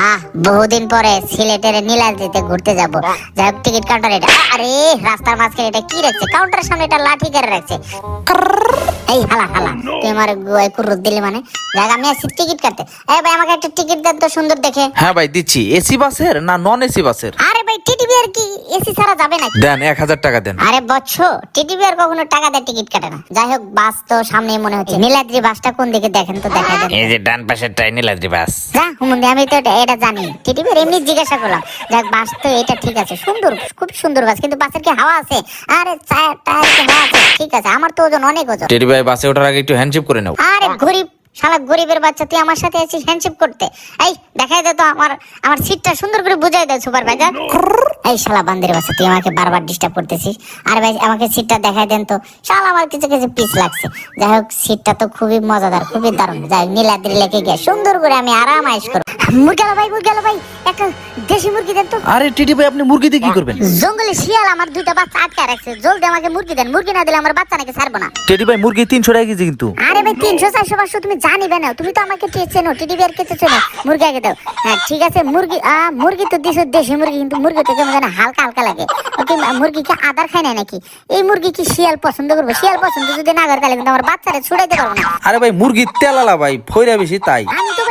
আহ বহুদিন পরে সিলেটের নীলাদ্রিতে ঘুরতে যাব। যাই হোক টিকিট কাউন্টার এটা। আরে রাস্তার মাঝখানে এটা কি রাখছে কাউন্টারের সামনে এটা লাঠি করে রাখছে এই হালা হালা তুই আমার গুয়ায় কুরুত দিলি মানে। দেখ আমি আসছি টিকিট কাটতে। এই ভাই আমাকে একটা টিকিট দেন তো সুন্দর দেখে। হ্যাঁ ভাই দিচ্ছি। এসি বাসের না নন এসি বাসের? আরে ভাই টিটিভি আর কি? এসি ছাড়া যাবে নাকি? দেন এক হাজার টাকা দেন। আরে বচ্চ টিটিভি আর কখনো টাকা দিয়ে টিকিট কাটে না। যাই হোক বাস তো সামনে মনে হচ্ছে। নীলাদ্রি বাসটা কোন দিকে দেখেন তো দেখা দেন। এই যে ডান পাশের টাই নীলাদ্রি বাস। যা হুমন্দি আমি তো এটা- এটা জানি। টিটিভির এমনি জিজ্ঞাসা করলাম যাক বাস তো এটা ঠিক আছে। সুন্দর খুব সুন্দর বাস কিন্তু বাসের কি হাওয়া আছে? আরে টায়ার টায়ার কি হাওয়া আছে? ঠিক আছে আমার তো ওজন অনেক ওজন। টেরি ভাই বাসে ওঠার আগে একটু হ্যান্ডশিপ করে নাও। আরে গরিব শালা গরিবের বাচ্চা তুই আমার সাথে আছিস হ্যান্ডশিপ করতে? এই দেখাই দে তো আমার আমার সিটটা সুন্দর করে বুঝাই দে সুপারভাইজার এই শালা বান্দির বাচ্চা তুই আমাকে বারবার ডিস্টার্ব করতেছিস। আর ভাই আমাকে সিটটা দেখাই দেন তো। শালা আমার কিছু কিছু পিস লাগছে। যাই হোক সিটটা তো খুবই মজাদার খুবই দারুণ। যাই নীলাদ্রি লেকে গিয়ে সুন্দর করে আমি আরাম আয়েস করব। মুরগেলা ভাই মুরগেলা ভাই একটা দেশি মুরগি দেন তো। আরে টিটি ভাই আপনি মুরগি দিয়ে কি করবেন? জঙ্গলে শিয়াল আমার দুইটা বাচ্চা আটকে রাখছে। জলদি আমাকে মুরগি দেন। মুরগি না দিলে আমার বাচ্চা নাকি ছাড়বো না। টেডি ভাই মুরগি তিনশো টাকা কেজি কিন্তু। আরে ভাই তিনশো চারশো পাঁচশো তুমি জানিবে না। তুমি তো আমাকে কে চেনো? টিডিবি আর কেটে চেনো? মুরগি আগে দাও। হ্যাঁ ঠিক আছে মুরগি আহ, মুরগি তো দিছো দেশি মুরগি কিন্তু মুরগি তো কেমন যেন হালকা হালকা লাগে। ওকে মুরগি কি আদার খায় না নাকি? এই মুরগি কি শিয়াল পছন্দ করব? শিয়াল পছন্দ যদি না করে তাহলে কিন্তু আমার বাচ্চারে ছুড়াইতে পারব না। আরে ভাই মুরগি তেলালা ভাই ফইরা বেশি তাই। আমি তো ভাই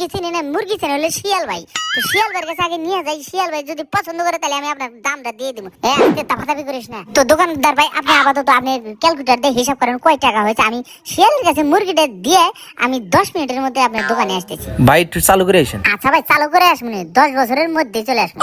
মুরগি চিনি না মুরগি চিনি হলে শিয়াল ভাই। তো শিয়াল ভাইয়ের কাছে আগে নিয়ে যাই শিয়াল ভাই যদি পছন্দ করে তাহলে আমি আপনার দামটা দিয়ে দিব। হ্যাঁ আজকে তাফাতাফি করিস না। তো দোকানদার ভাই আপনি আপাতত আপনি ক্যালকুলেটার দিয়ে হিসাব করেন কয় টাকা হয়েছে। আমি শিয়ালের কাছে মুরগিটা দিয়ে আমি দশ মিনিটের মধ্যে আপনার দোকানে আসতেছি। ভাই একটু চালু করে আসেন। আচ্ছা ভাই চালু করে আসবেন দশ বছরের মধ্যে চলে আসবেন